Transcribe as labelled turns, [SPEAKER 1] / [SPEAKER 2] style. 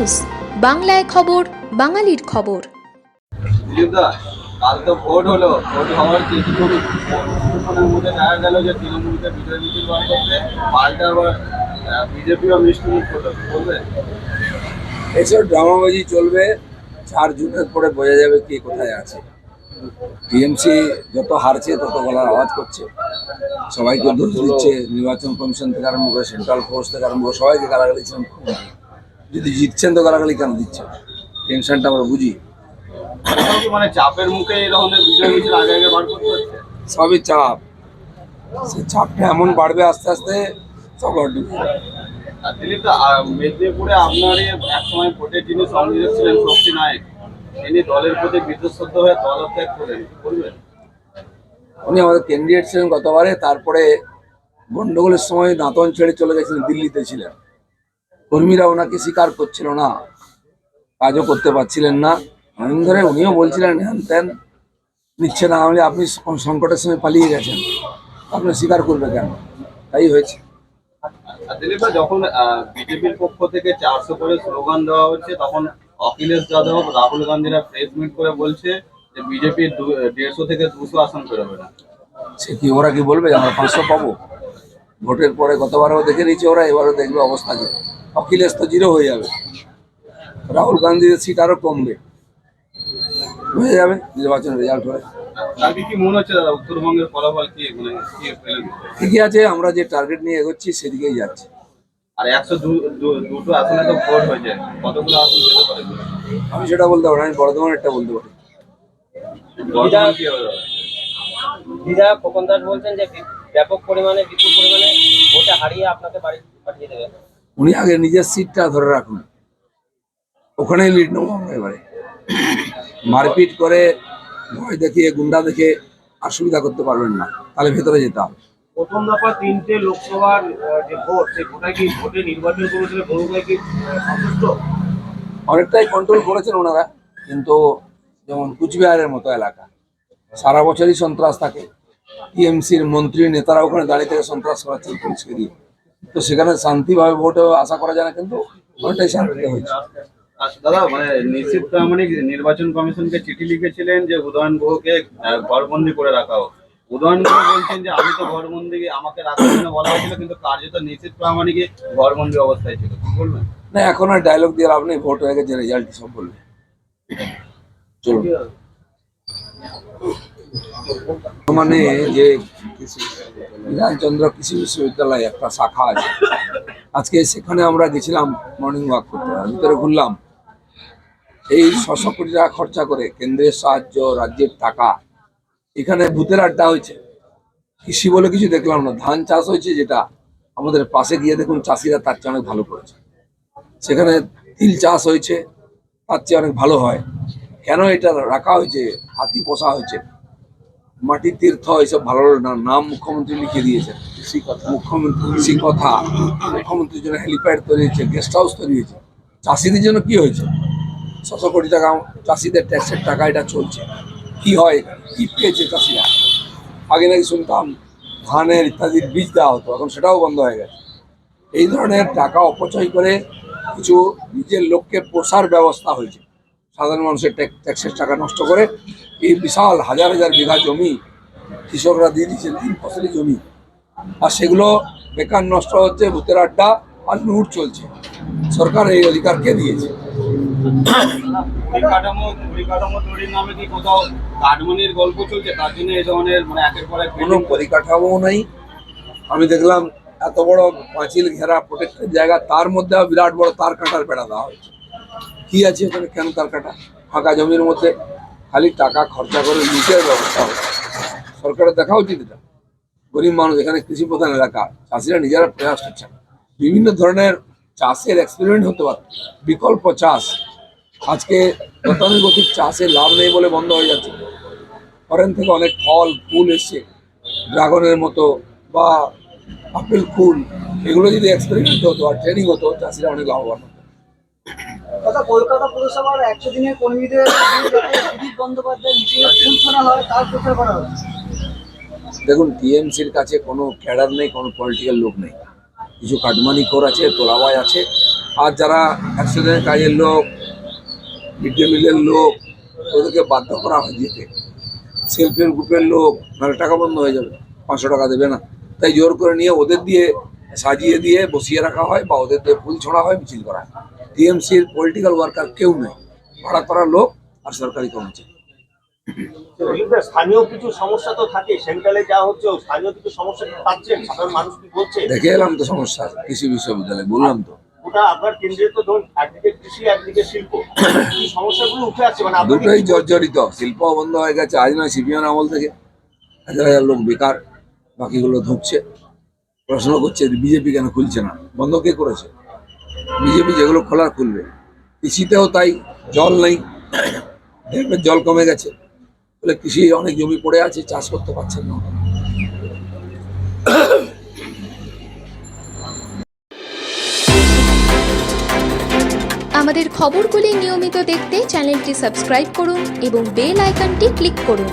[SPEAKER 1] News বাংলায় খবর বাঙালির খবর।
[SPEAKER 2] কাল তো ভোট হলো ভোট হওয়ার কিছুক্ষণের মধ্যে দেখা গেল যে তৃণমূলকে বিজয় মিছিল বার করতে পাল্টা আবার বিজেপিও মিষ্টি মুখ করল বলবে?
[SPEAKER 3] এসব ড্রামাবাজি চলবে চার জুনের পরে বোঝা যাবে কে কোথায় আছে। টিএমসি যত হারছে তত গলার আওয়াজ করছে। সবাইকে দোষ দিচ্ছে নির্বাচন কমিশন থেকে আরম্ভ করে সেন্ট্রাল ফোর্স থেকে আরম্ভ করে সবাইকে গালাগালি যদি জিতছেন তো গালাগালি কেন দিচ্ছে টেনশনটা আমরা বুঝি।
[SPEAKER 2] মানে চাপের মুখে এই ধরনের বিজয় মিছিল আগে আগে বার করতে হচ্ছে?
[SPEAKER 3] সবই চাপ। সে চাপটা এমন বাড়বে আস্তে আস্তে সব।
[SPEAKER 2] আর দিলীপদা আহ, মেদিনীপুরে আপনারই একসময় ভোটের যিনি সংযোজক ছিলেন শক্তি নায়ক তিনি দলের প্রতি বিদ্যুৎ হয়ে দলত্যাগ করেন কি বলবেন
[SPEAKER 3] উনি আমাদের ক্যান্ডিডেট ছিলেন গতবারে তারপরে গন্ডগোলের সময় দাঁতন ছেড়ে চলে গেছিলেন দিল্লিতে ছিলেন। কর্মীরা ওনাকে স্বীকার করছিল না। কাজও করতে পারছিলেন না। অনেক ধরে উনিও বলছিলেন হ্যান ত্যান নিচ্ছে না হলে আপনি সংকটের সময় পালিয়ে গেছেন। আপনি স্বীকার করবে কেন? তাই হয়েছে।
[SPEAKER 2] যখন বিজেপির পক্ষ থেকে চারশো করে স্লোগান দেওয়া হচ্ছে তখন অখিলেশ যাদব রাহুল গান্ধীরা প্রেস মিট করে বলছে যে বিজেপি দেড়শো থেকে দুশো আসন পেরোবে না।
[SPEAKER 3] সে কি ওরা কি বলবে যে আমরা পাঁচশো পাবো? ভোটের পরে গতবারও দেখে নিয়েছে ওরা এবারও দেখবে অবস্থা কি। অখিলেশ তো জিরো হয়ে যাবে। রাহুল গান্ধীর সিট আরও কমবে। হয়ে যাবে নির্বাচন রেজাল্ট হয়ে।
[SPEAKER 2] কি মনে উত্তরবঙ্গের ফলাফল কি
[SPEAKER 3] ঠিকই আছে আমরা যে টার্গেট নিয়ে এগোচ্ছি সেদিকেই যাচ্ছি।
[SPEAKER 2] আর একশো দুটো আসনে তো ভোট হয়েছে কতগুলো আসন পেতে পারে?
[SPEAKER 3] আমি সেটা বলতে পারি না, আমি বর্ধমানেরটা বলতে পারি।
[SPEAKER 4] খোকন দাস বলছেন যে ব্যাপক পরিমাণে বিপুল পরিমাণে ভোটে হারিয়ে আপনাকে বাড়ি পাঠিয়ে দেবে।
[SPEAKER 3] উনি আগে নিজের সিটটা ধরে রাখুন। ওখানেই লিড নেব আমরা এবারে। মারপিট করে ভয় দেখিয়ে গুন্ডা দেখে অসুবিধা করতে পারবেন না। তাহলে ভেতরে যেতে হবে।
[SPEAKER 5] প্রথম দফা তিনটে লোকসভার যে ভোট সেই ভোটা কি ভোটে নির্বাচন কমিশনের ভূমিকায় কি সন্তুষ্ট?
[SPEAKER 3] অনেকটাই কন্ট্রোল করেছেন ওনারা কিন্তু যেমন কুচবিহারের মতো এলাকা সারা বছরই সন্ত্রাস থাকে। টিএমসির মন্ত্রী নেতারা ওখানে দাঁড়িয়ে থেকে সন্ত্রাস করাচ্ছেন পুলিশকে দিয়ে তো সেখানে শান্তিভাবে ভোট আশা করা যায় না কিন্তু অনেকটাই শান্তিতে হয়েছে।
[SPEAKER 2] দাদা মানে নিশ্চিত প্রামাণিক নির্বাচন কমিশনকে চিঠি লিখেছিলেন যে উদয়ন গুহকে ঘরবন্দি করে রাখা হোক। উদয়ন গুহ বলছেন যে আমি তো ঘরবন্দি আমাকে রাখার জন্য বলা হয়েছিল কিন্তু কার্যত নিশ্চিত প্রামাণিকই ঘরবন্দি অবস্থায় ছিল। বলবেন?
[SPEAKER 3] না এখন আর ডায়লগ দিয়ে লাভ নেই ভোট হয়ে গেছে রেজাল্ট সব বলবে। চলুন। মানে যে বিধানচন্দ্র কৃষি বিশ্ববিদ্যালয় একটা শাখা আছে। আজকে সেখানে আমরা গেছিলাম মর্নিং ওয়াক করতে ভিতরে ঘুরলাম। এই ছশো কোটি টাকা খরচা করে কেন্দ্রের সাহায্য, রাজ্যের টাকা, এখানে ভূতের আড্ডা হয়েছে। কৃষি বলে কিছু দেখলাম না, ধান চাষ হয়েছে যেটা, আমাদের পাশে গিয়ে দেখুন চাষিরা তার চেয়ে অনেক ভালো করেছে। সেখানে তিল চাষ হয়েছে, তার চেয়ে অনেক ভালো হয়। কেন এটা রাখা হয়েছে, হাতি পোষা হয়েছে? মাটির তীর্থ এসব ভালো না। নাম মুখ্যমন্ত্রী লিখে দিয়েছেন। মুখ্যমন্ত্রী কৃষি কথা। মুখ্যমন্ত্রীর জন্য হেলিপ্যাড তৈরি হয়েছে, গেস্ট হাউস তৈরি হয়েছে। চাষিদের জন্য কি হয়েছে? ছশো কোটি টাকা চাষিদের ট্যাক্সের টাকা এটা চলছে। কি হয়? কি পেয়েছে চাষিরা? আগে নাকি শুনতাম ধানের ইত্যাদির বীজ দেওয়া হতো, এখন সেটাও বন্ধ হয়ে গেছে। এই ধরনের টাকা অপচয় করে কিছু নিজের লোককে পোষার ব্যবস্থা হয়েছে। সাধারণ মানুষের ট্যাক্সের টাকা নষ্ট করে এই বিশাল হাজার হাজার বিঘা জমি কৃষকরা দিয়ে দিচ্ছে তিন ফসলি জমি। আর সেগুলো বেকার নষ্ট হচ্ছে ভূতের আড্ডা আর লুট চলছে। সরকার এই অধিকার কে দিয়েছে
[SPEAKER 2] মানে
[SPEAKER 3] কোনো পরিকাঠামো নেই। আমি দেখলাম এত বড় পাঁচিল ঘেরা প্রোটেক্টেড জায়গা তার মধ্যে বিরাট বড় তার কাটার বেড়া দেওয়া হয়েছে। কি আছে ওখানে কেন কাটা ফাঁকা জমির মধ্যে খালি টাকা খরচা করে লুটের ব্যবস্থা সরকারের দেখা উচিত এটা। গরিব মানুষ, এখানে কৃষি প্রধান এলাকা, চাষিরা নিজেরা প্রয়াস করছে। বিভিন্ন ধরনের চাষের এক্সপেরিমেন্ট হতে পারে। বিকল্প চাষ। আজকে গতানুগতিক চাষে লাভ নেই বলে বন্ধ হয়ে যাচ্ছে। ফরেন থেকে অনেক ফল, ফুল এসছে। ড্রাগনের মতো বা আপেল ফুল এগুলো যদি এক্সপেরিমেন্ট হতো আর ট্রেনিং হতো, চাষিরা অনেক লাভবান হতো
[SPEAKER 6] কথা কলকাতা পুরসভার একশো দিনের কর্মীদের বন্দ্যোপাধ্যায় হয়, তার প্রচার করা
[SPEAKER 3] দেখুন, টিএমসির কাছে কোনো ক্যাডার নেই, কোনো পলিটিক্যাল লোক নেই। কিছু কাটমানি কর আছে তোলাবাই আছে। আর যারা অ্যাক্সিডেন্ট কাজের লোক মিড ডে মিলের লোক, ওদেরকে বাধ্য করা হয় যেতে সেলফ হেল্প গ্রুপের লোক, নাহলে টাকা বন্ধ হয়ে যাবে, পাঁচশো টাকা দেবে না। তাই জোর করে নিয়ে ওদের দিয়ে সাজিয়ে দিয়ে বসিয়ে রাখা হয় বা ওদের দিয়ে ফুল ছড়া হয়, মিছিল করা হয়। টিএমসির পলিটিক্যাল ওয়ার্কার কেউ নেই। ভাড়া করা লোক আর সরকারি কর্মচারী।
[SPEAKER 5] স্থানীয় কিছু সমস্যা তো থাকে। সেন্ট্রালে যা হচ্ছে স্থানীয় কিছু সমস্যা কি পাচ্ছেন সাধারণ মানুষ কি বলছে?
[SPEAKER 3] দেখে এলাম তো সমস্যা। কৃষি বিশ্ববিদ্যালয় বললাম তো।
[SPEAKER 5] ওটা আপনার কেন্দ্রে তো ধরুন একদিকে কৃষি একদিকে শিল্প। এই সমস্যাগুলো উঠে মানে
[SPEAKER 3] দুটোই জর্জরিত। শিল্প বন্ধ হয়ে গেছে। আজ নয় সিপিএন আমল থেকে। হাজার হাজার লোক বেকার। বাকিগুলো ধুঁকছে। প্রশ্ন করছে বিজেপি কেন খুলছে না? বন্ধ কে করেছে? বিজেপি যেগুলো খোলার খুলবে। কৃষিতেও তাই জল নেই। ড্যামের জল কমে গেছে। বলে কৃষি অনেক জমি পড়ে আছে, চাষ করতে পারছেন না।
[SPEAKER 1] আমাদের খবরগুলি নিয়মিত দেখতে চ্যানেলটি সাবস্ক্রাইব করুন এবং বেল আইকনটি ক্লিক করুন।